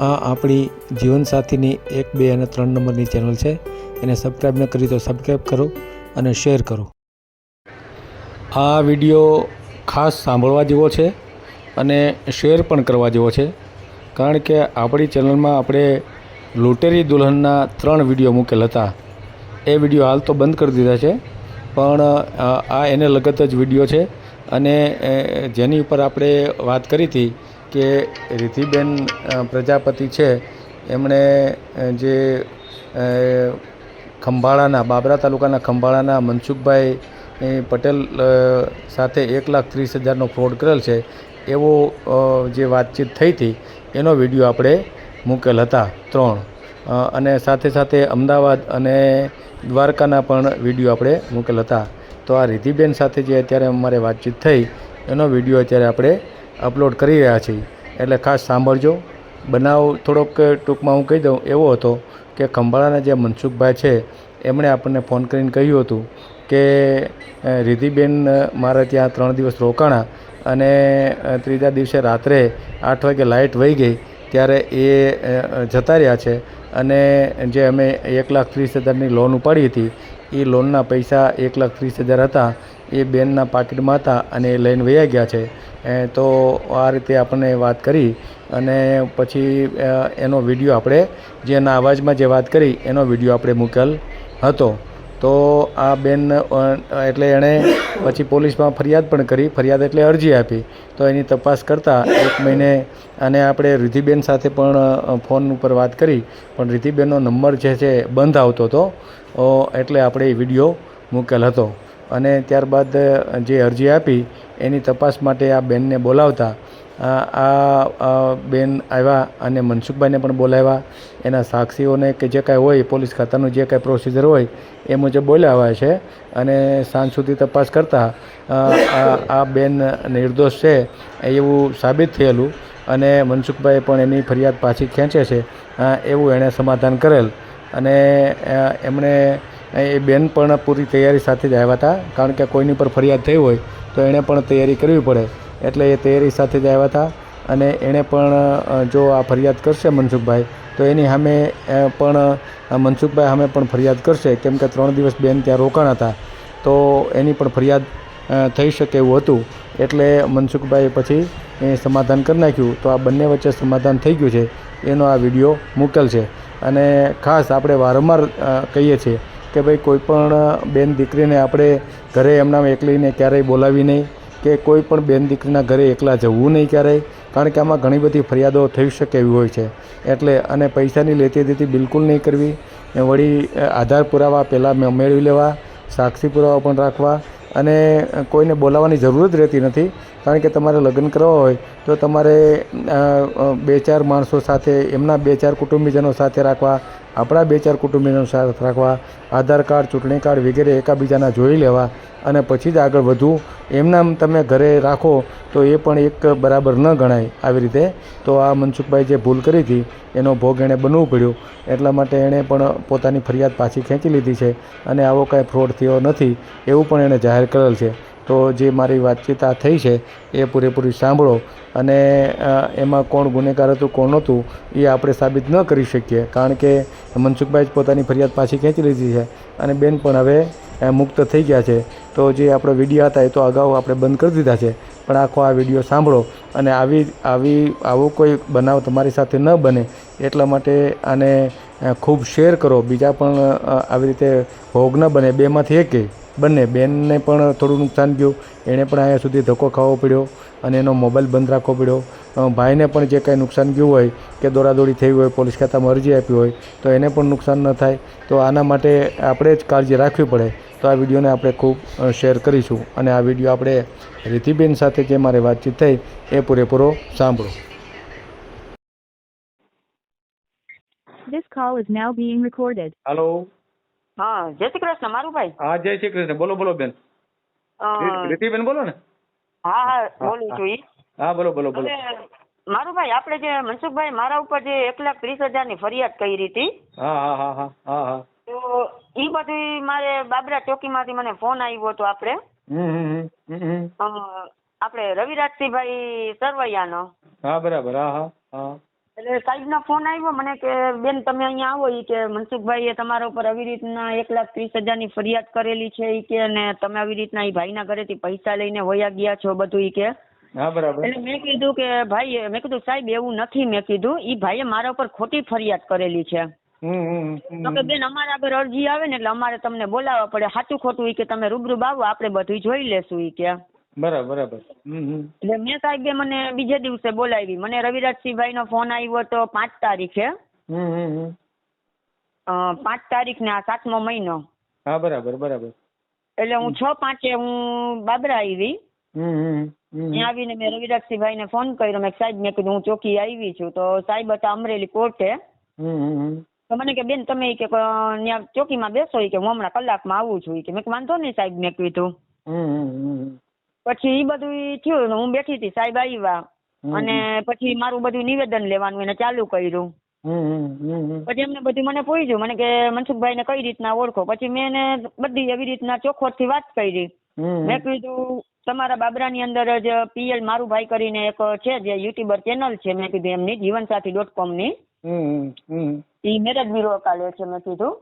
આ આપણી જીવનસાથીની એક, બે અને ત્રણ નંબરની ચેનલ છે. એને સબસ્ક્રાઈબ ન કરી તો સબસ્ક્રાઈબ કરો અને શેર કરો. આ વીડિયો ખાસ સાંભળવા જેવો છે અને શેર પણ કરવા જેવો છે. કારણ કે આપણી ચેનલમાં આપણે લૂંટેરી દુલ્હનના ત્રણ વીડિયો મૂકેલ હતા. એ વીડિયો હાલ તો બંધ કરી દીધા છે. પણ આ એને લગત જ વીડિયો છે. અને જેની ઉપર આપણે વાત કરી હતી કે રિધિબેન પ્રજાપતિ છે, એમણે જે ખંભાળાના, બાબરા તાલુકાના ખંભાળાના મનસુખભાઈ પટેલ સાથે એક લાખ ત્રીસ હજારનો ફ્રોડ કરેલ છે, એવો જે વાતચીત થઈ હતી, એનો વીડિયો આપણે મૂકેલ હતા ત્રણ. અને સાથે સાથે અમદાવાદ અને દ્વારકાના પણ વીડિયો આપણે મૂકેલ હતા. તો આ રિધિબેન સાથે જે અત્યારે અમારે વાતચીત થઈ, એનો વીડિયો અત્યારે આપણે અપલોડ કરી રહ્યા છીએ. એટલે ખાસ સાંભળજો. બનાવ થોડોક ટૂંકમાં હું કહી દઉં, એવો હતો કે ખંભાળાના જે મનસુખભાઈ છે, એમણે આપણને ફોન કરીને કહ્યું હતું કે રિધિબેન મારા ત્યાં ત્રણ દિવસ રોકાણા અને ત્રીજા દિવસે રાત્રે આઠ વાગે લાઇટ વહી ગઈ ત્યારે એ જતા રહ્યા છે અને જે અમે એક લાખ ત્રીસ હજારની લોન ઉપાડી હતી, એ લોનના પૈસા એક લાખ ત્રીસ હજાર હતા. એ બેનના પાકીટમાં હતા અને એ લઈને વયા ગયા છે. એ તો આ રીતે આપણને વાત કરી અને પછી એનો વીડિયો આપણે, જે એના અવાજમાં જે વાત કરી, એનો વીડિયો આપણે મૂકેલ હતો. તો આ બેન એટલે એણે પછી પોલીસમાં ફરિયાદ પણ કરી. ફરિયાદ એટલે અરજી આપી. તો એની તપાસ કરતાં એક મહિને અને આપણે રિધિબેન સાથે પણ ફોન ઉપર વાત કરી. પણ રિધિબેનનો નંબર જે છે બંધ આવતો હતો. એટલે આપણે એ વીડિયો મૂકેલ હતો. અને ત્યારબાદ જે અરજી આપી, એની તપાસ માટે આ બેનને બોલાવતા આ બેન આવ્યા અને મનસુખભાઈને પણ બોલાવ્યા. એના સાક્ષીઓને કે જે કાંઈ હોય, પોલીસ ખાતાનું જે કાંઈ પ્રોસિજર હોય, એ મુજબ બોલાવ્યા છે અને સાંજ સુધી તપાસ કરતાં આ બેન નિર્દોષ છે, એવું સાબિત થયેલું અને મનસુખભાઈ પણ એની ફરિયાદ પાછી ખેંચે છે એવું એણે સમાધાન કરેલ. અને એમણે એ બેન પણ પૂરી તૈયારી સાથે જ આવ્યા હતા. કારણ કે કોઈની પર ફરિયાદ થઈ હોય તો એણે પણ તૈયારી કરવી પડે. એટલે એ તૈયારી સાથે જ આવ્યા હતા. અને એણે પણ જો આ ફરિયાદ કરશે મનસુખભાઈ, તો એની સામે પણ મનસુખભાઈ સામે પણ ફરિયાદ કરશે. કેમ કે ત્રણ દિવસ બેન ત્યાં રોકાણ હતા. તો એની પણ ફરિયાદ થઈ શકે એવું હતું. એટલે મનસુખભાઈએ પછી એ સમાધાન કરી નાખ્યું. તો આ બંને વચ્ચે સમાધાન થઈ ગયું છે. એનો આ વીડિયો મૂકેલ છે. અને ખાસ આપણે વારંવાર કહીએ છીએ કે ભાઈ કોઈ પણ બેન દીકરીને આપણે ઘરે એમનામાં એકલીને ક્યારેય બોલાવી નહીં, કે કોઈ પણ બેન દીકરીના ઘરે એકલા જવું નહીં ક્યારેય, કારણ કે આમાં ઘણી બધી ફરિયાદો થઈ શકે એવી હોય છે. એટલે અને પૈસાની લેતી દેતી બિલકુલ નહીં કરવી. ને વળી આધાર પુરાવા પહેલાં મેળવી લેવા, સાક્ષી પુરાવા પણ રાખવા અને કોઈને બોલાવવાની જરૂર જ રહેતી નથી. કારણ કે તમારે લગ્ન કરવા હોય તો તમારે બે ચાર માણસો સાથે, એમના બે ચાર કુટુંબીજનો સાથે રાખવા આપણા બે ચાર કુટુંબીનો સાથ રાખવા, આધાર કાર્ડ, ચૂંટણી કાર્ડ વગેરે એકાબીજાના જોઈ લેવા અને પછી જ આગળ વધવું. એમનામ તમે ઘરે રાખો તો એ પણ એક બરાબર ન ગણાય આવી રીતે. તો આ મનસુખભાઈ જે ભૂલ કરી હતી, એનો ભોગ એણે બનવું પડ્યું. એટલા માટે એણે પણ પોતાની ફરિયાદ પાછી ખેંચી લીધી છે અને આવો કાંઈ ફ્રોડ થયો નથી એવું પણ એણે જાહેર કરેલ છે. તો જે મારી વાતચીત આ થઈ છે, એ પૂરેપૂરી સાંભળો. અને એમાં કોણ ગુનેગાર હતું, કોણ નહોતું, એ આપણે સાબિત ન કરી શકીએ. કારણ કે મનસુખભાઈ જ પોતાની ફરિયાદ પાછી ખેંચી લીધી છે. અને બેન પણ હવે મુક્ત થઈ ગયા છે. તો જે આપણો વીડિયો હતા, એ તો અગાઉ આપણે બંધ કરી દીધા છે. પણ આખો આ વીડિયો સાંભળો. અને આવી આવી, આવો કોઈ બનાવ તમારી સાથે ન બને. એટલા માટે આને ખૂબ શેર કરો. બીજા પણ આવી રીતે ભોગ ન બને. બેમાંથી એકે બંને. બેનને પણ થોડું નુકસાન ગયું. એણે પણ અહીંયા સુધી ધક્કો ખાવો પડ્યો અને એનો મોબાઈલ બંધ રાખવો પડ્યો. ભાઈને પણ જે કાંઈ નુકસાન ગયું હોય કે દોડાદોડી થઈ હોય, પોલીસ ખાતામાં અરજી આપી હોય, તો એને પણ નુકસાન ન થાય. તો આના માટે આપણે જ કાળજી રાખવી પડે. તો આ વિડીયોને આપણે ખૂબ શેર કરીશું. અને આ વીડિયો આપણે રીતિબેન સાથે જે મારે વાતચીત થઈ, એ પૂરેપૂરો સાંભળો. This call is now being recorded. હાલો હા જય શ્રી કૃષ્ણ મારું ભાઈ? હા જય શ્રી કૃષ્ણ. બોલો બોલો બેન. અ, રીતિબેન બોલો ને. હા હા બોલું છું ઈ. હા બોલો બોલો બોલો. હવે મારું ભાઈ આપણે જે મનસુખભાઈ મારા ઉપર જે એક લાખ ત્રીસ હજારની ફરિયાદ કરી હતી હા હા હા હા હા હા. તો ઈ બધી મારે બાબરા ચોકીમાંથી મને ફોન આવ્યો હતો આપણે. હમ હમ હમ હમ હમ. અ, આપણે રવિરાજસિંહભાઈ સરવૈયાનો. હા બરાબર. હા હા હા. એટલે સાહેબનો ફોન આવ્યો મને કે બેન તમે અહીંયા આવો. ઈ કે મનસુખભાઈએ તમારા ઉપર આવી રીતના એક લાખ ત્રીસ હજારની ફરિયાદ કરેલી છે. ઈ કે અને તમે આવી રીતના ઈ ભાઈના ઘરેથી પૈસા લઈને વયા ગયા છો બધું. ઈ કે હા બરાબર. એટલે મેં કીધું કે ભાઈ મેં કીધું સાહેબ એવું નથી. મેં કીધું ઈ ભાઈએ મારા ઉપર ખોટી ફરિયાદ કરેલી છે. તો કે બેન અમારા આગળ અરજી આવે ને એટલે અમારે તમને બોલાવવા પડે. સાચું ખોટું ઈ કે તમે રૂબરૂ આવો આપણે બધું જોઈ લેશું. ઈ કે બરાબર બરાબર. એટલે મેં સાહેબે મને બીજે દિવસે બોલાવી. મને રવિરાજસિંહભાઈનો ફોન આવ્યો તો પાંચ તારીખે. પાંચ તારીખ ને આ સાતમો મહિનો. હા બરાબર બરાબર. એટલે હું છ પાંચે હું બાબરા આવી. ત્યાં આવીને મેં રવિરાજસિંહભાઈને ફોન કર્યો. મેં સાહેબ મેં કીધું હું ચોકી આવી છું. તો સાહેબ હતા અમરેલી કોર્ટે. તો મને કે બેન તમે કે ત્યાં ચોકીમાં બેસો કે હું હમણાં કલાકમાં આવું છું. કે મેં વાંધો નહીં સાહેબ મેં કીધું. પછી ઈ બધું થયું ને હું બેઠી હતી સાહેબ આવ્યા અને પછી મારું બધું નિવેદન લેવાનું એને ચાલુ કર્યું. પછી એમને બધું મને પૂછ્યું મને કે મનસુખભાઈ ને કઈ રીતના ઓળખો? પછી મેં એને બધી એવી રીતના ચોખવટથી વાત કરી. મેં કીધું તમારા બાબરાની અંદર જ પીએલ મારું ભાઈ કરીને એક છે જે યુટ્યુબર ચેનલ છે. મેં કીધું એમની જીવનસાથી ડોટ કોમની. એ મેરેજ બ્યુરો કાલે છે મેં કીધું.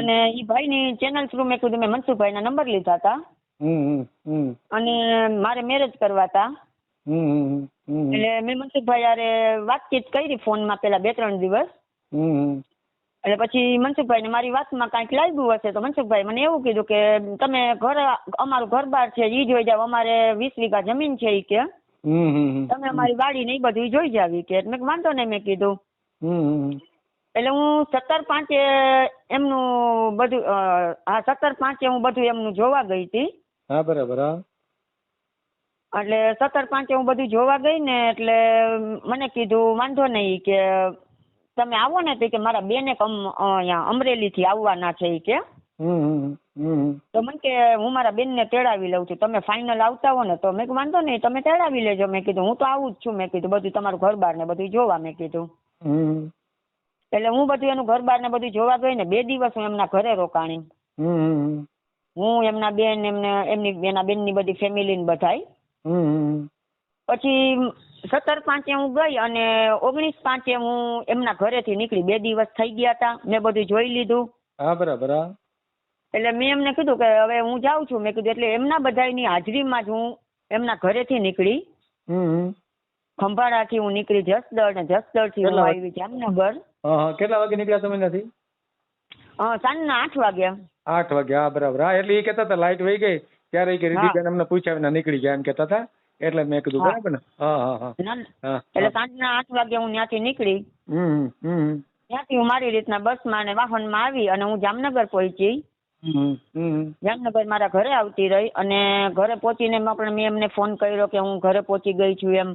અને એ ભાઈની ચેનલ થ્રુ મેં કીધું મેં મનસુખભાઈ ના નંબર લીધા હતા. અને મારે મેરેજ કરવા હતા. એટલે મેં મનસુખભાઈ યારે વાતચીત કરી ફોનમાં પેલા બે ત્રણ દિવસ. એટલે પછી મનસુખભાઈને મારી વાતમાં કાંઈક લાગ્યું હશે તો મનસુખભાઈ મને એવું કીધું કે તમે ઘર અમારું ઘર બાર છે ઈ જોઈ જાવ અમારે વીસ વીઘા જમીન છે ઈ કે. તમે અમારી વાડી ને એ બધું જોઈ જાવ કે મેં વાંધો નહીં મેં કીધું. એટલે હું સત્તર પાંચે એમનું બધું હા સત્તર પાંચે હું બધું એમનું જોવા ગઈ હતી હા બરાબર હા. એટલે સત્તર પાંચે હું બધું જોવા ગઈ ને એટલે મને કીધું વાંધો નહીં કે તમે આવો ને તો કે મારા બેન અહીંયા અમરેલીથી આવવાના છે એ કે. તો મને કે હું મારા બેનને તેડાવી લઉં છું. તમે ફાઇનલ આવતા હો ને તો. મેં વાંધો નહીં તમે તેડાવી લેજો. મેં કીધું હું તો આવું જ છું. મેં કીધું બધું તમારું ઘર બાર ને બધું જોવા. મેં કીધું. એટલે હું બધું એનું ઘર બાર ને બધું જોવા ગઈ ને બે દિવસ હું એમના ઘરે રોકાણી. હું એમના બેન એમને એમની એના બેનની બધી ફેમિલી ને બધાય. પછી સત્તર પાંચે હું ગઈ અને ઓગણીસ પાંચે હું એમના ઘરેથી નીકળી. બે દિવસ થઈ ગયા હતા મેં બધું જોઈ લીધું. હા બરાબર એટલે મેં એમને કીધું કે હવે હું જાઉં છું. મેં કીધું એટલે એમના બધાની હાજરીમાં જ હું એમના ઘરેથી નીકળી. હમ ખંભાળાથી હું નીકળી જસદળ ને જસદણથી હું કેટલા વાગે? આવી જામનગર. હા હા. કેટલા વાગે નીકળ્યા તમે નથી સાંજના આઠ વાગ્યા આઠ વાગે હા બરાબર. હા એટલે એ કહેતા હતા લાઈટ વહી ગઈ. ત્યારે એ કે રીતિબેન અમને પૂછ્યા નીકળી ગયા એમ કહેતા હતા. એટલે મેં કીધું બરાબર ને? હા હા હા. એટલે સાંજના આઠ વાગે હું ત્યાંથી નીકળી. હમ હમ ત્યાંથી હું મારી રીતના બસમાં અને વાહનમાં આવી અને હું જામનગર પહોંચી. જામનગર મારા ઘરે આવતી રહી અને ઘરે પહોંચીને પણ મેં એમને ફોન કર્યો કે હું ઘરે પહોંચી ગઈ છું એમ.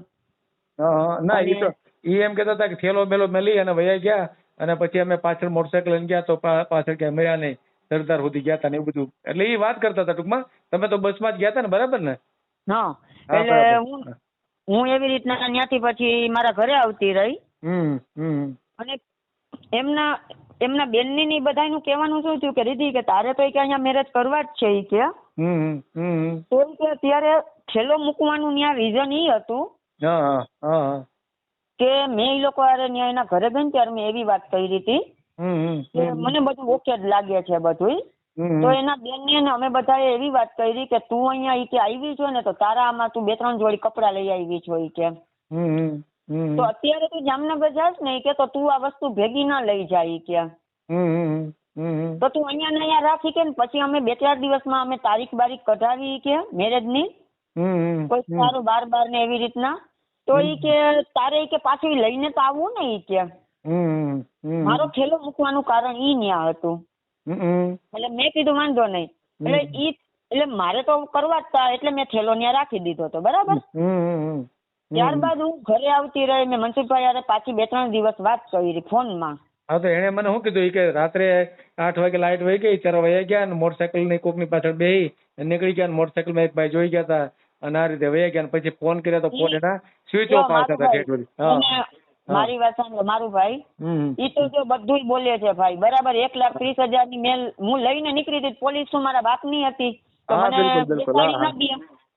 ના એ તો એ એમ કહેતા હતા કે થેલો મેલો મેલી અને વયા ગયા અને પછી અમે પાછળ મોટરસાયકલ લઈને ગયા તો પાછળ ક્યાંય મળ્યા નહીં. સરદાર સુધી ગયા હતા ને એવું બધું. એટલે એ વાત કરતા હતા ટૂંકમાં. તમે તો બસમાં જ ગયા હતા ને બરાબર ને? હા. એટલે હું હું એવી રીતના ત્યાંથી પછી મારા ઘરે આવતી રહી. અને એમના એમના બેનની ની બધાનું કહેવાનું શું થયું કે રીધી કે તારે તો કે અહીંયા મેરેજ કરવા જ છે એ કે. તો કે ત્યારે છેલ્લો મૂકવાનું ત્યાં વિઝન ઈ હતું કે મેં એ લોકો અરે ત્યાં એના ઘરે ગઈ ત્યારે મેં એવી વાત કરી હતી. મને બધું ઓકે જ લાગે છે બધું તો એના બેન ને અમે બધાએ એવી વાત કરી કે તું અહીંયા કે આવી છો ને તો તારા આમાં તું બે ત્રણ જોડી કપડા લઈ આવી છો ઈ કે. તો અત્યારે તું જામનગર જાસ ને કે તો તું આ વસ્તુ ભેગી ના લઈ જાય કે. તો તું અહીંયા ને અહીંયા રાખી કે ને પછી અમે બે ચાર દિવસમાં અમે તારીખ બારીખ કઢાવી કે મેરેજની. કોઈ સારું બાર બાર ને એવી રીતના. તો ઈ કે તારે કે પાછું લઈને તો આવવું ને ઈ કે. મારો થેલો મૂકવાનું કારણ ઈ ન્યા હતું. એટલે મેં કીધું વાંધો નહીં. એટલે ઈ એટલે મારે તો કરવા જ તા એટલે મેં થેલો ન્યા રાખી દીધો હતો બરાબર? ત્યારબાદ હું ઘરે આવતી રહી મેં મનસુખભાઈ યારે પાછી બે ત્રણ દિવસ વાત કરી ફોનમાં. હા તો એણે મને શું કીધું? કે રાત્રે આઠ વાગે લાઈટ વહી ગઈ ચાર વયા ગયા અને મોટરસાયકલની કોકની પાછળ બેહી નીકળી ગયા મોટરસાયકલમાં એક ભાઈ જોઈ ગયા હતા અને આ રીતે વયા ગયા પછી ફોન કર્યા તો ફોન એના સ્વિચ ઓફ આવતા હતા મારું વાત સાંભળો મારું ભાઈ ઈ તો જો બધુંય બોલે છે ભાઈ બરાબર એક લાખ ત્રીસ હજારની મેલ હું લઈને નીકળી હતી પોલીસ તો મારા હતી? તો મને હા, ના દે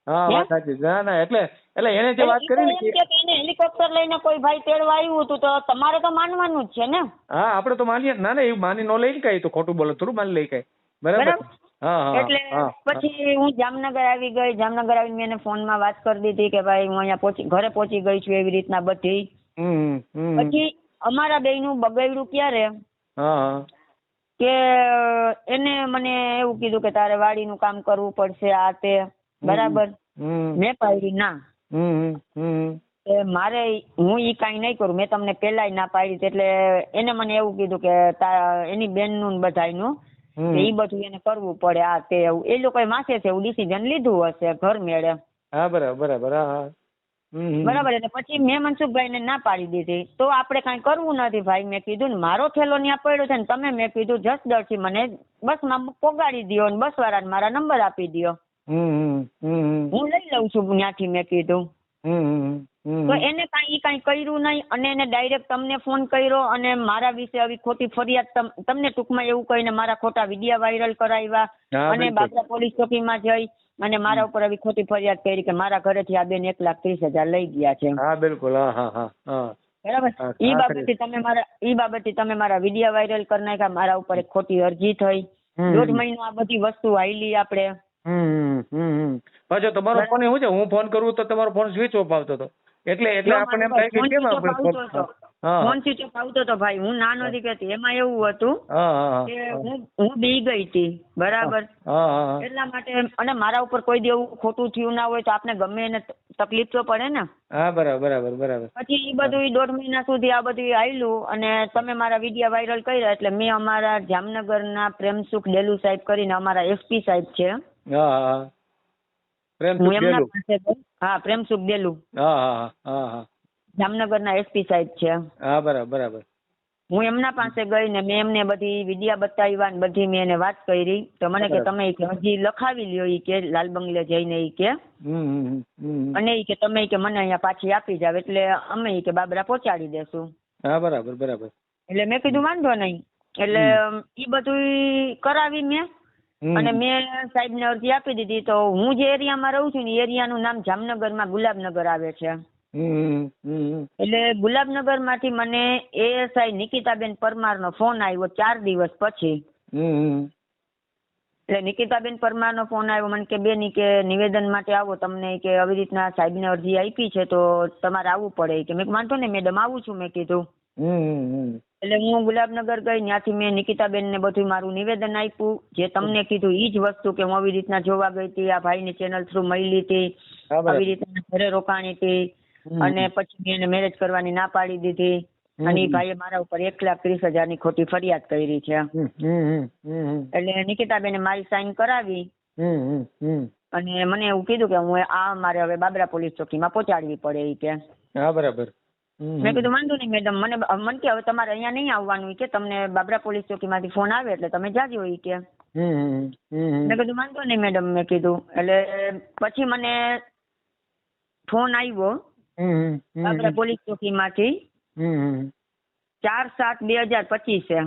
હા હે? વાત સાચી ના ના એટલે એટલે એને જે વાત કરી ને કે કે એને હેલિકોપ્ટર લઈને કોઈ ભાઈ તેડવા આવ્યું હતું તો તમારે તો માનવાનું જ છે ને. હા આપણે તો માનીએ ના ના એવું માની નો લઈ કઈ તો ખોટું બોલે થોડું માની લઈ કઈ. બરાબર? એટલે પછી હું જામનગર આવી ગઈ જામનગર આવીને મેં ફોન ફોનમાં વાત કરી દીધી કે ભાઈ હું અહીંયા પહોંચી ઘરે પહોંચી ગઈ છું એવી રીતના બધી. પછી અમારા બેયનું બગડ્યું ક્યારે? કે એને મને એવું કીધું કે તારે વાડીનું કામ કરવું પડશે આ તે. બરાબર? મેં પાડી ના. મારે હું ઈ કઈ નહીં કરું મેં તમને પેલા ના પાડી એટલે એને મને એવું કીધું કે એની બેનનું ને બધાયનું ઈ બધું એને કરવું પડે આ તે એવું. એ લોકોએ માથે છે એવું ડિસિઝન લીધું હશે ઘર મેળે. હા બરાબર બરાબર હા. બરાબર એટલે પછી મેં મનસુખભાઈને ના પાડી દીધી. તો આપણે કાંઈ કરવું નથી ભાઈ. મેં કીધું ને મારો થેલો ત્યાં પડ્યો છે ને તમે મેં કીધું જસદરથી મને બસમાં પોગાડી દો ને બસ વાળાને મારા નંબર આપી હમ. હું લઈ લઉં છું ત્યાંથી મેં કીધું. તો એને કાંઈ કાંઈ કર્યું નહીં અને એને ડાયરેક્ટ તમને ફોન કર્યો અને મારા વિશે આવી ખોટી ફરિયાદ તમ- તમને ટૂંકમાં એવું કહીને મારા ખોટા વિડીયા વાયરલ કરાવ્યા અને બાબરા પોલીસ ચોકીમાં જઈ અને મારા ઉપર આવી ખોટી ફરિયાદ કરી કે મારા ઘરેથી આ બેન એક લાખ ત્રીસ હજાર લઈ ગયા છે. હા બિલકુલ હા હા બરાબર? ઈ બાબતે તમે મારા ઈ બાબતથી તમે મારા વીડિયો વાયરલ કરી નાખ્યા મારા ઉપર એક ખોટી અરજી થઈ. દોઢ મહિનો આ બધી વસ્તુ હાઈલી આપણે. પાછો તમારો ફોન એવું છે? હું ફોન કરું તો તમારો ફોન સ્વિચ ઓફ આવતો હતો. એટલે એટલે આપણને એમ થાય કે કેમ આપણે ફોન સ્વિચ ઓફ આવતો હતો ભાઈ હું નાનો નથી કહેતી એમાં એવું હતું કે હું હું બી ગઈ હતી બરાબર? એટલા માટે અને મારા ઉપર કોઈ દેવું ખોટું થયું ના હોય તો આપણે ગમે એને તકલીફ તો પડે ને. હા બરાબર બરાબર બરાબર. પછી એ બધું દોઢ મહિના સુધી આ બધું આવેલું અને તમે મારા વીડિયો વાયરલ કર્યા એટલે મેં અમારા જામનગરના પ્રેમસુખ ડેલુ સાહેબ કરીને અમારા એસપી સાહેબ છે. હા પ્રેમસુખ ડેલુ હું એમના પાસે હા પ્રેમસુખ ડેલુ. હા હા હા. જામનગરના એસપી સાહેબ છે. હા બરાબર બરાબર. હું એમના પાસે ગઈ ને મેં એમને બધી વિડિયા બતાવ્યા ને બધી મેં એને વાત કરી. તો મને કે તમે કે હજી લખાવી લ્યો ઈ કે લાલ બંગલે જઈને ઈ કે. અને ઈ કે તમે કે મને અહીંયા પાછી આપી જાવ એટલે અમે ઈ કે બાબરા પહોંચાડી દેશું. હા બરાબર બરાબર. એટલે મેં કીધું વાંધો નહીં. એટલે ઈ બધું કરાવી મેં. અને મેં સાહેબ ને અરજી આપી દીધી. તો હું જે એરિયામાં રહું છું ને એરિયાનું નામ જામનગરમાં ગુલાબનગર આવે છે. હમ ગુલાબનગરમાંથી. એટલે મને એએસઆઈ નિકિતાબેન પરમારનો ફોન આવ્યો ચાર દિવસ પછી. એટલે નિકિતાબેન પરમારનો ફોન આવ્યો મને કે બેન કે નિવેદન માટે આવો તમને કે આવી રીતના સાહેબને અરજી આપી છે તો તમારે આવવું પડે કે મેં વાંધો નહીં મેડમ આવું છું મેં કીધું. એટલે હું ગુલાબનગર ગઈ ત્યાંથી મેં નિકિતાબેનને બધું મારું નિવેદન આપ્યું જે તમને કીધું ઈ જ વસ્તુ કે હું આવી રીતના જોવા ગઈ હતી આ ભાઈ ની ચેનલ થ્રુ મળી હતી આવી રીતના ઘરે રોકાણી હતી. અને પછી મેં એને મેરેજ કરવાની ના પાડી દીધી. અને ઈ ભાઈએ મારા ઉપર એક લાખ ત્રીસ હજારની ખોટી ફરિયાદ કરી છે. એટલે નિકિતાબેને મારી સાઈન કરાવી. અને મને એવું કીધું કે હું આ મારે હવે બાબરા પોલીસ ચોકીમાં પહોંચાડવી પડે એ કે. હા બરાબર. મેં કીધું વાંધો નહીં મેડમ મને મને કે હવે તમારે અહીંયા નહીં આવવાનું કે તમને બાબરા પોલીસ ચોકીમાંથી ફોન આવે એટલે તમે જાજો એ કે. મેં કીધું વાંધો નહીં મેડમ મેં કીધું. એટલે પછી મને ફોન આવ્યો બાબરા પોલીસ ચોકીમાંથી. હમ હમ. ચાર સાત બે હજાર પચીસે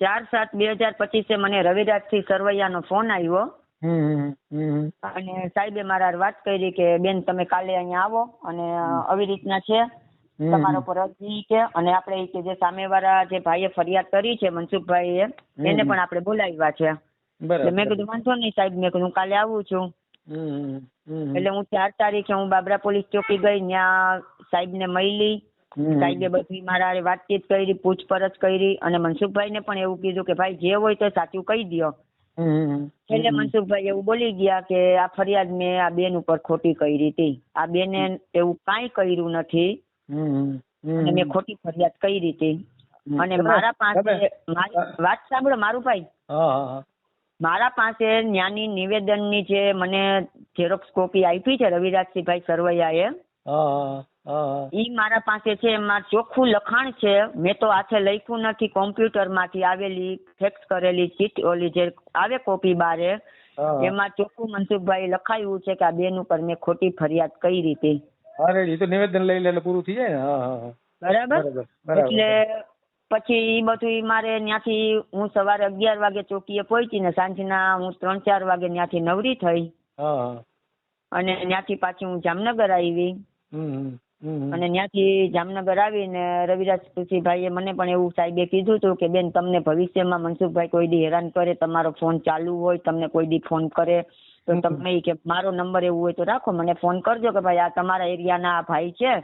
ચાર સાત બે હજાર પચીસે મને રવિરાજથી સરવૈયાનો ફોન આવ્યો. અને સાહેબે મારા વાત કરી કે બેન તમે કાલે અહીંયા આવો અને આવી રીતના છે. તમારા ઉપર અરજી કે અને આપણે કે જે સામેવાળા જે ભાઈએ ફરિયાદ કરી છે મનસુખભાઈએ એને પણ આપણે બોલાવ્યા છે. મેં કીધું વાંધો નહીં સાહેબ મેં કીધું હું કાલે આવું છું. એટલે હું ચાર તારીખે હું બાબરા પોલીસ ચોકી ગઈ ત્યાં સાહેબને મળી હમ. સાહેબે બધી મારા વાતચીત કરી પૂછપરછ કરી અને મનસુખભાઈ ને પણ એવું કીધું કે ભાઈ જે હોય તો સાચું કહી દો એટલે મનસુખભાઈ એવું બોલી ગયા કે આ ફરિયાદ મેં આ બેન ઉપર ખોટી કરી હતી. આ બેને એવું કાંઈ કર્યું નથી. અને મેં ખોટી ફરિયાદ કરી હતી. અને મારા પાસે વાત સાંભળો મારું ભાઈ મારા પાસે ન્યાની નિવેદનની જે મને ઝેરોક્સ કોપી આપી છે રવિરાજસિંહભાઈ સરવૈયાએ ઈ મારા પાસે છે એમાં ચોખ્ખું લખાણ છે. મેં તો હાથે લખ્યું નથી કોમ્પ્યુટરમાંથી આવેલી ફેક્સ કરેલી ચીટ ઓલી જે આવે કોપી બારે એમાં ચોખ્ખું મનસુખભાઈ લખાયું છે કે આ બેન ઉપર મેં ખોટી ફરિયાદ કઈ રીતે અરે એ તો નિવેદન લઈ લે પૂરું થઈ જાય ને? બરાબર. એટલે પછી ઈ બધું મારે ત્યાંથી હું સવારે અગિયાર વાગે ચોકીએ પહોંચી ને સાંજના હું ત્રણ ચાર વાગે ત્યાંથી નવરી થઈ. અને ત્યાંથી પાછી હું જામનગર આવી. અને ત્યાંથી જામનગર આવીને રવિરાજ કૃષિભાઈએ મને પણ એવું સાહેબે કીધું હતું કે બેન તમને ભવિષ્યમાં મનસુખભાઈ કોઈ દી હેરાન કરે તમારો ફોન ચાલુ હોય તમને કોઈ દી ફોન કરે તો તમે કે મારો નંબર એવું હોય તો રાખો મને ફોન કરજો કે ભાઈ આ તમારા એરિયાના આ ભાઈ છે.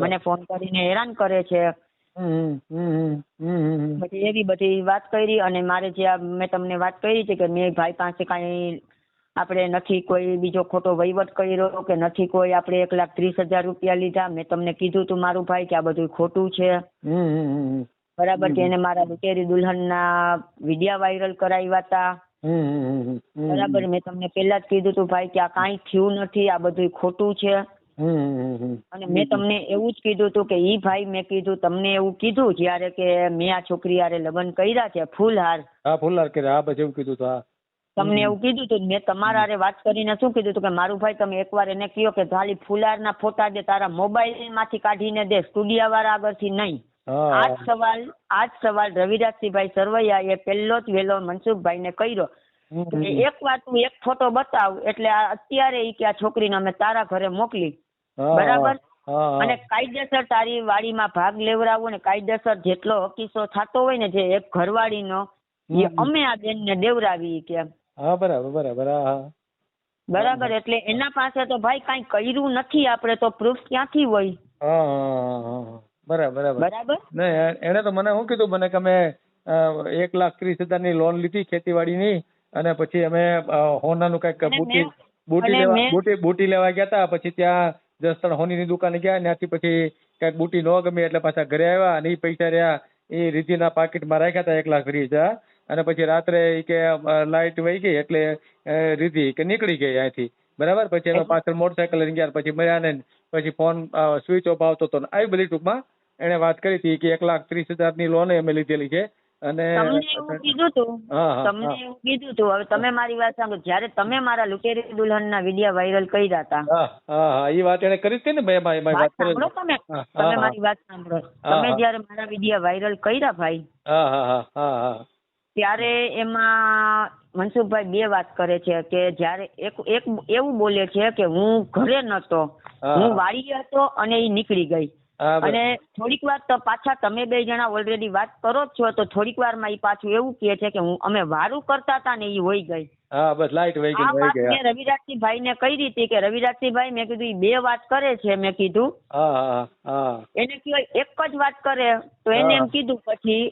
મને ફોન કરીને હેરાન કરે છે. પછી એવી બધી વાત કરી અને મારે જે આ મેં તમને વાત કરી છે કે મેં ભાઈ પાસે કાંઈ આપણે નથી કોઈ બીજો ખોટો વહીવટ કર્યો કે નથી કોઈ આપણે એક લાખ ત્રીસ હજાર રૂપિયા લીધા મેં તમને કીધું તું મારું ભાઈ કે આ બધું ખોટું છે. બરાબર કે એને મારા લુટેરી દુલ્હનના વિડિયા વાયરલ કરાવ્યા હતા. બરાબર મેં તમને પહેલા જ કીધું તું ભાઈ કે આ કાંઈ થયું નથી આ બધું ખોટું છે. અને મેં તમને એવું જ કીધું હતું કે ઈ ભાઈ મેં કીધું તમને એવું કીધું જ્યારે કે મેં આ છોકરી હારે લગ્ન કર્યા છે ફૂલહાર હા ફૂલહાર કર્યા હા પછી એવું કીધું હતું હા. તમને એવું કીધું હતું મેં તમારા હારે વાત કરીને શું કીધું હતું કે મારું ભાઈ તમે એકવાર એને કયો કે ખાલી ફુલારના ફોટા જે તારા મોબાઈલમાંથી કાઢીને દે સ્ટુડિયા વાળા આગળથી નહીં. હા. આજ સવાલ આજ સવાલ રવિરાજસિંહભાઈ એ પહેલો જ વહેલો મનસુખભાઈને કર્યો. હમ કે એક વાર તું એક ફોટો બતાવ એટલે અત્યારે ઈ કે આ છોકરીને અમે તારા ઘરે મોકલી. બરાબર? અને કાયદેસર તારી વાડીમાં ભાગ લેવડાવો ને કાયદેસર જેટલો હકીસો થતો હોય ને જે એક ઘરવાળીનો એ અમે આ બેનને દેવરાવી કે હા બરાબર બરાબર હા બરાબર એટલે એના પાસે તો ભાઈ કઈ કર્યું નથી આપણે તો પ્રૂફ ક્યાંથી હોય? હા. બરાબર બરાબર. નહીં એને તો મને શું કીધું મને કે અમે એક લાખ ત્રીસ હજારની લોન લીધી ખેતીવાડીની અને પછી અમે હોના હોનાનું કંઈક બુટી બુટી લેવા બુટી બુટી લેવા ગયા હતા પછી ત્યાં જસદણ હોનીની દુકાને ગયા ત્યાંથી પછી કંઈક બુટી ન ગમી એટલે પાછા ઘરે આવ્યા અને એ પૈસા રહ્યા. એ રીધીના પાકીટમાં રાખ્યા હતા એક લાખ હજાર. અને પછી રાત્રે કે લાઇટ વહી ગઈ એટલે રીધી કે નીકળી ગઈ અહીંથી. બરાબર? પછી એનો પાછળ મોટરસાયકલ લઈને ગયા પછી મળ્યા ને પછી ફોન સ્વિચ ઓફ આવતો હતો ને આવી બધી ટૂંકમાં એણે વાત કરી હતી કે એક લાખ ત્રીસ હજારની લોન અમે લીધેલી છે. અને તમને એવું કીધું તું હા હા તમને એવું કીધું તું હવે તમે મારી વાત સાંભળો. જ્યારે તમે મારા લુટેરી દુલ્હનના વિડિયા વાયરલ કર્યા હતા. હા હા હા એ વાત એને કરી હતી ને ભાઈ ભાઈ ભાઈ વાત સાંભળો તમે તમે મારી વાત સાંભળો. તમે. જ્યારે મારા વિડિયા વાયરલ કર્યા ભાઈ હા હા હા હા હા. ત્યારે એમાં મનસુખભાઈ બે વાત કરે છે કે જ્યારે એક એક એવું બોલે છે કે હું ઘરે નતો હું. વાડીએ હતો અને એ નીકળી ગઈ. અને થોડીક વાર તો પાછા તમે બે જણા ઓલરેડી વાત કરો જ છો તો થોડીક વારમાં એ પાછું એવું કહે છે કે હું અમે વારું કરતા હતા ને એ હોઈ ગઈ. હા બસ લાઈટ વહી ગઈ વહી ગઈ મેં રવિરાજસિંહ ભાઈ ને કહી દીધી કે રવિરાજસિંહ ભાઈ મેં કીધું બે વાત કરે છે મેં કીધું. એને કહેવાય એક જ વાત કરે તો એને એમ કીધું પછી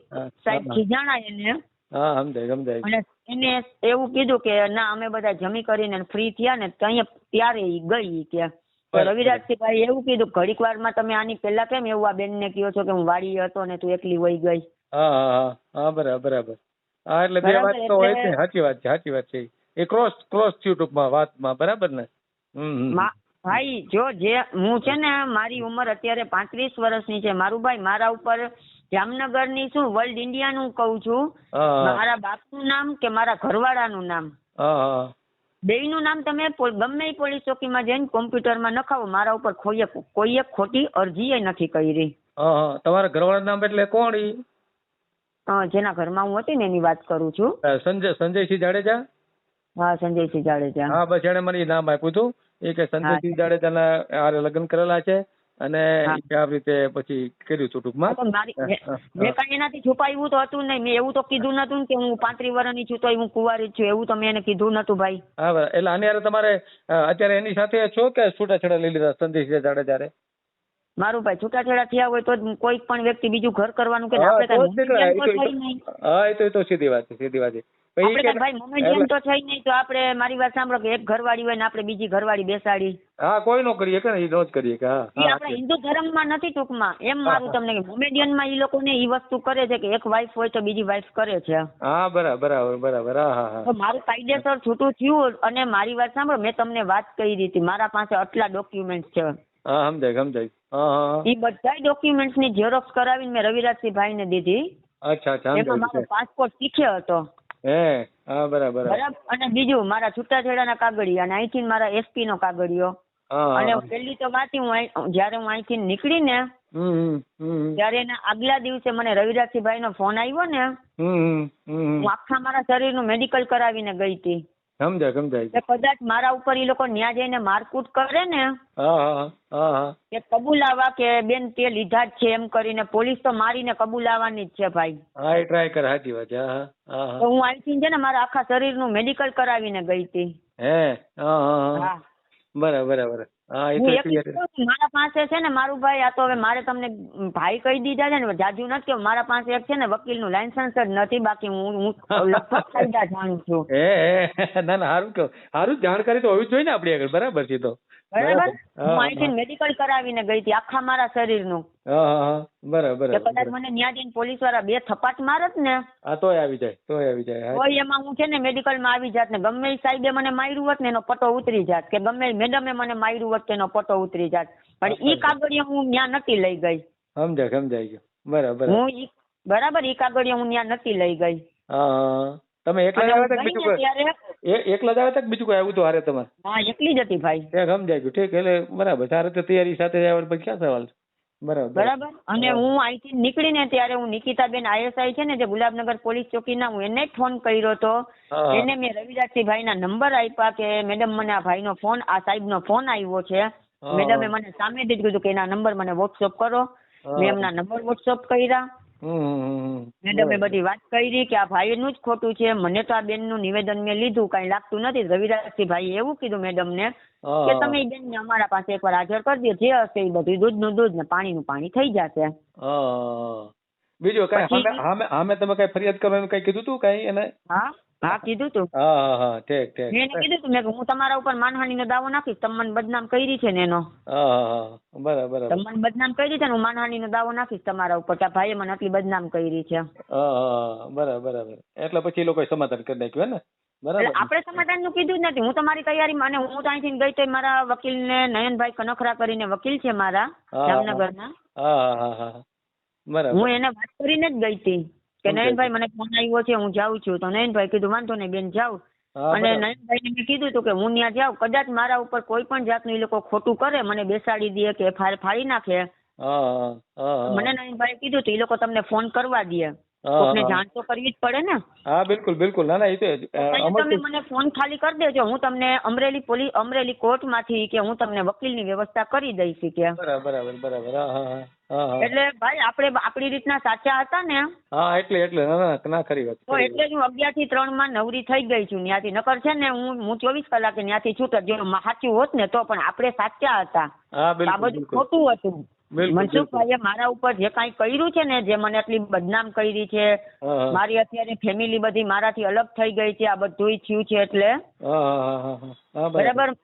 સાહેબ ખીજાણા એને. હા સમજાય સમજાય. અને એને એવું કીધું કે ના અમે બધા જમી કરીને ફ્રી થયા ને તો ત્યારે ગઈ કે. બરાબર. ભાઈ એવું કીધું ઘડીક વારમાં તમે આની પહેલા કેમ એવું આ બેનને કયો છો કે હું વાડી હતો ને તું એકલી વહી ગઈ? હા હા હા. હા બરાબર બરાબર. હા એટલે બે વાત તો હોય છે. સાચી વાત છે સાચી વાત છે. એ ક્રોસ ક્રોસ થયું ટૂંકમાં વાતમાં બરાબર ને? ભાઈ જો જે હું છે ને મારી ઉંમર અત્યારે પાંત્રીસ વર્ષની છે. મારું ભાઈ મારા ઉપર જામનગરની શું વર્લ્ડ ઇન્ડિયા નું કઉ છું મારા બાપનું નામ કે મારા ઘરવાળાનું નામ? હા હા. બેયનું નામ તમે ગમે એ પોલીસ ચોકીમાં જઈને કોમ્પ્યુટરમાં નખાવો મારા ઉપર કોઈએ કોઈએ ખોટી અરજીએ નથી કરી. હા તમારા ઘરવાળાનું નામ એટલે કોણ ઈ? જેના ઘરમાં હું હતી ને એની વાત કરું છું. સંજય સંજયસિંહ જાડેજા? હા સંજયસિંહ જાડેજા. હા બસ એણે મને નામ આપ્યું હતું. એ કે સંજયસિંહ જાડેજાના હારે લગ્ન કરેલા છે. અને. આવી રીતે પછી કર્યું છું ટૂંકમાં. મેં. કાંઈ એનાથી છુપાયું તો હતું નહીં. મેં એવું તો કીધું નતું કે હું પાંત્રી વર્ષની છું તો હું કુંવારી છું. એવું તો મેં એને કીધું નતું ભાઈ. હા એટલે આની હારે તમારે અત્યારે એની સાથે છો કે છૂટાછેડા લઈ લીધા જાડે જાડેજારે મારું ભાઈ છૂટાછેડા થયા હોય તો કોઈ પણ વ્યક્તિ બીજું ઘર કરવાનું કે આપણે કાંઈ હા એ તો સીધી વાત છે સીધી વાત છે. આપણે ભાઈ મોમેડિયન તો થઈ નહીં તો આપણે મારી વાત સાંભળો કે એક ઘરવાળી હોય ને આપણે બીજી ઘરવાળી બેસાડી. હા કોઈ નો કરીએ કે ને નો જ કરીએ કે હા એ હા આપણા હિન્દુ ધર્મમાં નથી ટૂંકમાં. એમ મારું તમને તમને મોમેડિયનમાં એ લોકોને એ વસ્તુ કરે છે કે એક વાઈફ હોય તો બીજી વાઈફ કરે છે. હા બરાબર બરાબર બરાબર હા હા તો મારું કાયદેસર છૂટું થયું અને મારી વાત સાંભળો મેં તમને વાત કરી હતી મારા પાસે આટલા ડોક્યુમેન્ટ છે. હા સમજાય સમજાય. હા હા હા. એ બધા ડોક્યુમેન્ટ્સની ઝેરોક્સ કરાવીને મેં રવિરાજસિંહ ભાઈ ને દીધી. અચ્છા અચ્છા એમાં મારો પાસપોર્ટ શીખ્યો હતો. હે હા બરાબર. અને બીજું મારા છૂટાછેડાના કાગળિયા અને અહીંથી મારા એસપી નો કાગળિયો અને પેલી તો વાત હું જયારે હું અહીંથી નીકળી ને ત્યારે એના આગલા દિવસે મને રવિરાજસિંહ ભાઈ નો ફોન આવ્યો ને હું આખા મારા શરીરનું મેડિકલ કરાવીને ગઈ હતી. સમજાય સમજાય. કદાચ મારા ઉપર ઈ લોકો ન્યા જઈને મારકૂટ કરે ને કે કબૂલાવા કે બેન તે લીધા જ છે એમ કરીને પોલીસ તો મારીને કબૂલાવાની જ છે ભાઈ. હા એ ટ્રાય કર સાચી વાત છે. તો હું આઈથી છે ને મારા આખા શરીરનું મેડિકલ કરાવીને ગઈ હતી. હા. બરાબર બરાબર. એ. મારા પાસે છે ને મારું ભાઈ આ તો હવે મારે તમને ભાઈ કહી દીધા છે ને જાજુ નથી કે મારા પાસે એક છે ને વકીલનું લાયસન્સ જ નથી બાકી હું હું લગભગ કાયદા જાણું છું. હે ના ના સારું કહો. સારું જાણકારી તો હોવી જ જોઈએ ને આપણી આગળ બરાબર છે તો. બરાબર. હા, અહીંથી મેડિકલ કરાવીને ગઈ હતી આખા મારા શરીરનું. બરાબર કદાચ મને ન્યા જઈને પોલીસવાળા બે થપાટ મારત ને. હા તોય આવી જાય તોય આવી જાય. તોય એમાં હું છે ને મેડિકલમાં આવી જાત ને. ગમે એ સાહેબે મને માર્યું હોત ને એનો પટો ઉતરી જાત. કે ગમે મેડમે મને માર્યું હોત એનો પટો ઉતરી જાત. પણ ઈ કાગળિયા હું ન્યા નથી લઈ ગઈ. સમજાય સમજાય ગયું. બરાબર. હું બરાબર ઈ કાગળિયા હું ન્યા નથી લઈ ગઈ. હા. તમે એકલા જ આવ્યા હતા બીજું કોઈ? એકલા જ આવ્યા હતા બીજું કોઈ આવ્યું તો હારે તમારે? હા એકલી જ હતી ભાઈ. એ સમજાય ગયું. ઠીક એટલે બરાબર. તારે તો તૈયારી સાથે જ આવ્યા પછી ક્યાં સવાલ બરાબર. બરાબર. અને હું અહીંથી નીકળીને ત્યારે હું નિકિતાબેન આઈએસઆઈ છે ને જે ગુલાબનગર પોલીસ ચોકીના હું એને જ ફોન કર્યો હતો. એને મેં રવિદાસજી ભાઈના નંબર આપ્યા કે મેડમ મને આ ભાઈનો ફોન આ સાહેબનો ફોન આવ્યો છે. મેડમે મને સામેથી જ કીધું કે એના નંબર મને વોટ્સઅપ કરો. મેં એમના નંબર વોટ્સઅપ કર્યા. મેડમે બધી વાત કરી કે આ ભાઈનું જ ખોટું છે. મને તો આ બેનનું નિવેદન મેં લીધું કઈ લાગતું નથી. રવિદાસજી ભાઈ એવું કીધું મેડમને ને કે. તમે બેન બેનને અમારા પાસે એકવાર હાજર કરી દો જે હશે એ બધું દૂધનું દૂધ ને પાણીનું પાણી થઈ જશે. બીજું કઈ સામે સામે તમે કઈ ફરિયાદ કરવાનું કઈ કીધું તું કઈ એને? હા. હા. કીધું તું. હા હા હા ઠીક ઠીક. મેં એને કીધું તું મેં હું તમારા ઉપર માનહાનિનો દાવો નાખીશ. તમે મને બદનામ કરી છે ને એનો. બરાબર બરાબર. તમે મને બદનામ કરી છે ને હું માનહાનિનો દાવો નાખીશ તમારા ઉપર કે ભાઈએ મને આટલી બદનામ કરી છે. બરાબર બરાબર. એટલે પછી લોકો સમાધાન કરી નાખ્યું ને? બરાબર આપણે સમાધાનનું કીધું જ નથી. હું તમારી તૈયારીમાં અને હું તો અહીંથી ગઈ તો મારા વકીલ ને નયનભાઈ કનખરા કરીને વકીલ છે મારા જામનગર જામનગરના. હા હા હા હા. બરાબર. હું એને વાત કરીને જ ગઈ હતી. કે નયનભાઈ મને ફોન આવ્યો છે હું જાઉં છું. તો નયનભાઈ કીધું વાંધો નહીં બેન જાઉં અને નયનભાઈ મેં કીધું હતું કે હું ત્યાં જાઉં. કદાચ મારા ઉપર કોઈ પણ જાતનું એ લોકો ખોટું કરે મને બેસાડી દે કે ફાડ ફાડી નાખે. મને નયનભાઈ કીધું હતું એ લોકો તમને ફોન કરવા દે. કોકને જાણ તો કરવી જ પડે ને. હા બિલકુલ બિલકુલ. ના ના એ તો તમે મને ફોન ખાલી કરી દેજો. હું તમને અમરેલી પોલીસ અમરેલી કોર્ટમાંથી કે હું તમને વકીલની વ્યવસ્થા કરી દઈશ કે. બરાબર બરાબર બરાબર. હા હા. એટલે ભાઈ આપણે આપણી રીતના સાચા હતા ને? હા એટલે એટલે. ના ખરી વાત તો એટલે હું અગિયારથી ત્રણમાં નવરી થઈ ગઈ છું ત્યાંથી નકર છે ને હું હું ચોવીસ કલાકે ત્યાંથી છૂટત જો સાચું હોત ને તો પણ આપણે સાચા હતા. આ બધું ખોટું હતું. મનસુખભાઈએ મારા ઉપર જે કાંઈ કર્યું છે ને જે મને આટલી બદનામ કરી છે મારી અત્યારે ફેમિલી બધી મારાથી અલગ થઈ ગઈ છે આ બધુંય થયું છે એટલે. બરાબર.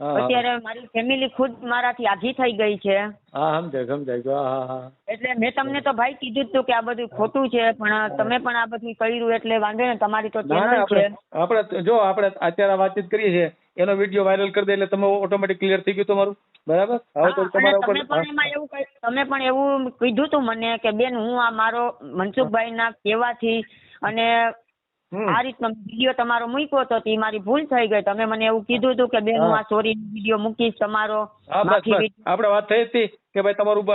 અત્યારે મારી ફેમિલી ખુદ મારાથી આઘી થઈ ગઈ છે. હા સમજાય સમજાય. હા હા હા. એટલે મેં તમને તો ભાઈ કીધું જ તું કે આ બધું ખોટું છે પણ તમે પણ આ બધું કર્યું એટલે વાંધો ને તમારી તો ચેનલ છે. આપણે જો આપણે અત્યારે વાતચીત કરીએ છીએ એનો વીડિયો વાયરલ કરી દે એટલે તમે ઓટોમેટિક ક્લિયર થઈ ગયું તમારું. બરાબર? હવે તો તમારા ઉપર તમે પણ એમાં એવું કઈ- તમે પણ એવું કીધું તું મને કે બેન હું આ મારો મનસુખભાઈ ના કહેવાથી અને. આ રીતનો વીડિયો તમારો મૂક્યો તો તે મારી ભૂલ થઈ ગઈ. તમે મને એવું કીધું હતું કે બેન હું આ સોરી વીડિયો મૂકીશ તમારો. આપણે વાત થઈ હતી કે ભાઈ તમારું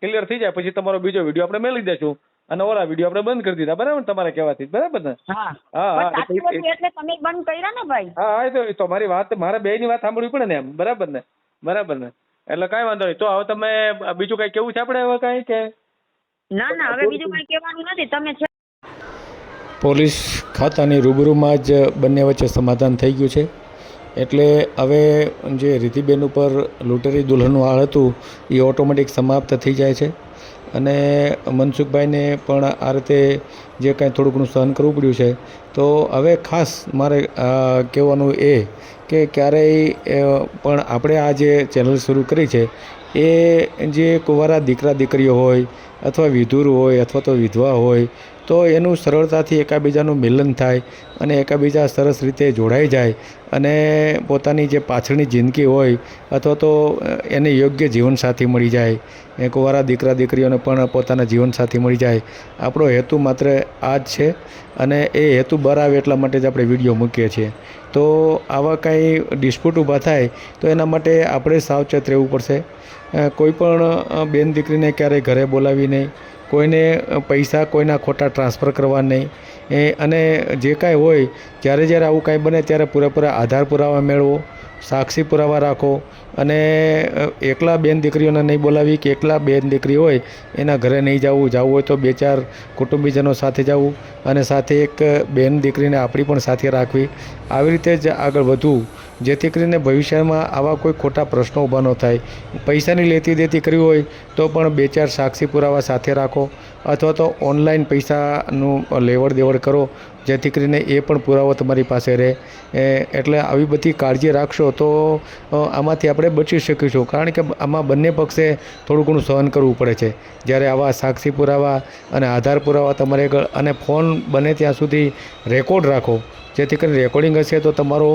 ક્લિયર થઈ જાય પછી તમારો બીજો વીડિયો આપણે મેળવી દેશું. અને ઓલા વીડિયો આપણે બંધ કરી દીધા. બરાબર તમારે કહેવાથી? બરાબર ને? હા. હા, એટલે- તમે બંધ કર્યા ને ભાઈ. હા હા એ તો મારી વાત મારે બે ની વાત સાંભળવી પડે ને એમ. બરાબર ને? બરાબર ને? એટલે કઈ વાંધો નહીં. તો હવે તમે બીજું કઈ કેવું છે આપણે હવે કઈ કે ના ના હવે બીજું કઈ કહેવાનું નથી. તમે પોલીસ ખાતાની રૂબરૂમાં જ બંને વચ્ચે સમાધાન થઈ ગયું છે. એટલે હવે જે રીતિબેન ઉપર લૂંટેરી દુલ્હનનું આળ હતું, એ ઓટોમેટિક સમાપ્ત થઈ જાય છે. અને મનસુખભાઈને પણ આ રીતે જે કાંઈ થોડું ઘણું સહન કરવું પડ્યું છે, તો હવે ખાસ મારે કહેવાનું એ કે ક્યારેય પણ આપણે આ જે ચેનલ શરૂ કરી છે, એ જે કુંવારા દીકરા દીકરીઓ હોય, અથવા વિધુર હોય, અથવા તો વિધવા હોય તો એનું સરળતાથી એકાબીજાનું મિલન થાય અને એકાબીજા સરસ રીતે જોડાઈ જાય અને પોતાની જે પાછળની જિંદગી હોય અથવા તો એને યોગ્ય જીવનસાથી મળી જાય. એ કુંવારા દીકરા દીકરીઓને પણ પોતાના જીવનસાથી મળી જાય. આપણો હેતુ માત્ર આ જ છે અને એ હેતુ બહાર આવે એટલા માટે જ આપણે વીડિયો મૂકીએ છીએ. તો આવા કાંઈ ડિસ્પ્યુટ ઊભા થાય તો એના માટે આપણે સાવચેત રહેવું પડશે. કોઈ પણ બેન દીકરીને ક્યારેય ઘરે બોલાવી નહીં. કોઈને પૈસા કોઈના ખોટા ટ્રાન્સફર કરવા નહીં. એ, અને જે કાંઈ હોય, જ્યારે જ્યારે આવું કાંઈ બને ત્યારે પૂરેપૂરા આધાર પુરાવા મેળવો, સાક્ષી પુરાવા રાખો, અને એકલા બેન દીકરીઓને નહીં બોલાવી કે એકલા બેન દીકરી હોય, એના ઘરે નહીં જવું. જવું હોય તો બે ચાર કુટુંબીજનો સાથે જવું, અને સાથે એક બેન દીકરીને આપણી પણ સાથે રાખવી. આવી રીતે જ આગળ વધવું. જેથી કરીને ભવિષ્યમાં આવા કોઈ ખોટા પ્રશ્નો ઊભા ન થાય. પૈસાની લેતી દેતી કરવી હોય તો પણ બે ચાર સાક્ષી પુરાવા સાથે રાખો અથવા તો ઓનલાઈન પૈસાનું લેવડ દેવડ કરો, જેથી કરીને એ પણ પુરાવો તમારી પાસે રહે. એટલે આવી બધી કાળજી રાખશો તો આમાંથી આપણે બચી શકીશું. કારણ કે આમાં બંને પક્ષે થોડું ઘણું સહન કરવું પડે છે. જ્યારે આવા સાક્ષી પુરાવા અને આધાર પુરાવા તમારે આગળ અને ફોન બને ત્યાં સુધી રેકોર્ડ રાખો. જેથી કરીને રેકોર્ડિંગ હશે તો તમારો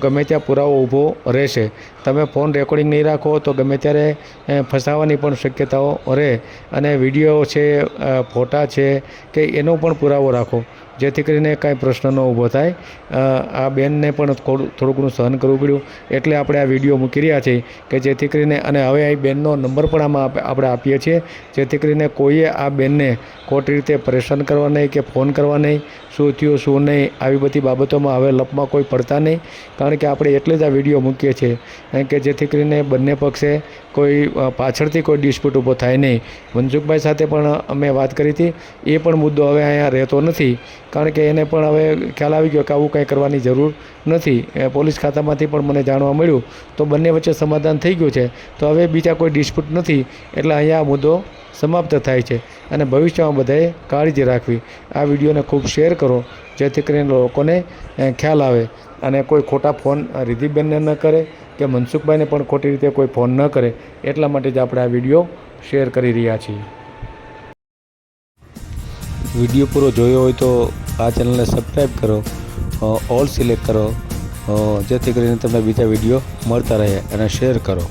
ગમે ત્યાં પુરાવો ઊભો રહેશે. તમે ફોન રેકોર્ડિંગ નહીં રાખો તો ગમે ત્યારે ફસાવાની પણ શક્યતાઓ રહે. અને વીડિયો છે ફોટા છે કે એનો પણ પુરાવો રાખો. જેથી કરીને કાંઈ પ્રશ્ન ન ઊભો થાય. આ બેનને પણ થોડું થોડું ઘણું સહન કરવું પડ્યું. એટલે આપણે આ વીડિયો મૂકી રહ્યા છીએ કે જેથી કરીને, અને હવે આ બેનનો નંબર પણ આમાં આપણે આપીએ છીએ. જેથી કરીને કોઈએ આ બેનને ખોટી રીતે પરેશાન કરવા નહીં કે ફોન કરવા નહીં, શું થયું, શું નહીં, આવી બધી બાબતોમાં હવે લપમાં કોઈ પડતા નહીં. કારણ કે આપણે એટલે જ આ વીડિયો મૂકીએ છીએ. કે જેથી કરીને બંને પક્ષે કોઈ પાછળથી કોઈ ડિસ્પ્યુટ ઊભો થાય નહીં. મનસુખભાઈ સાથે પણ અમે વાત કરી હતી. એ પણ મુદ્દો હવે અહીંયા રહેતો નથી. કારણ કે એને પણ હવે ખ્યાલ આવી ગયો કે આવું કંઈ કરવાની જરૂર નથી. પોલીસ ખાતામાંથી પણ મને જાણવા મળ્યું. તો બંને વચ્ચે સમાધાન થઈ ગયું છે. તો હવે બીજા કોઈ ડિસ્પ્યુટ નથી. એટલે અહીંયા મુદ્દો સમાપ્ત થાય છે. અને ભવિષ્યમાં બધાએ કાળજી રાખવી. આ વિડીયોને ખૂબ શેર કરો. જેથી કરીને લોકોને ખ્યાલ આવે. અને કોઈ ખોટા ફોન રિધિબેનને ન કરે. કે મનસુખભાઈને પણ ખોટી રીતે કોઈ ફોન ન કરે એટલા માટે જ આપણે આ વીડિયો શેર કરી રહ્યા છીએ. વીડિયો પૂરો જોયો હોય તો આ ચેનલને સબસ્ક્રાઈબ કરો ઓલ સિલેક્ટ કરો જેથી કરીને તમને બીજા વીડિયો મળતા રહે અને શેર કરો.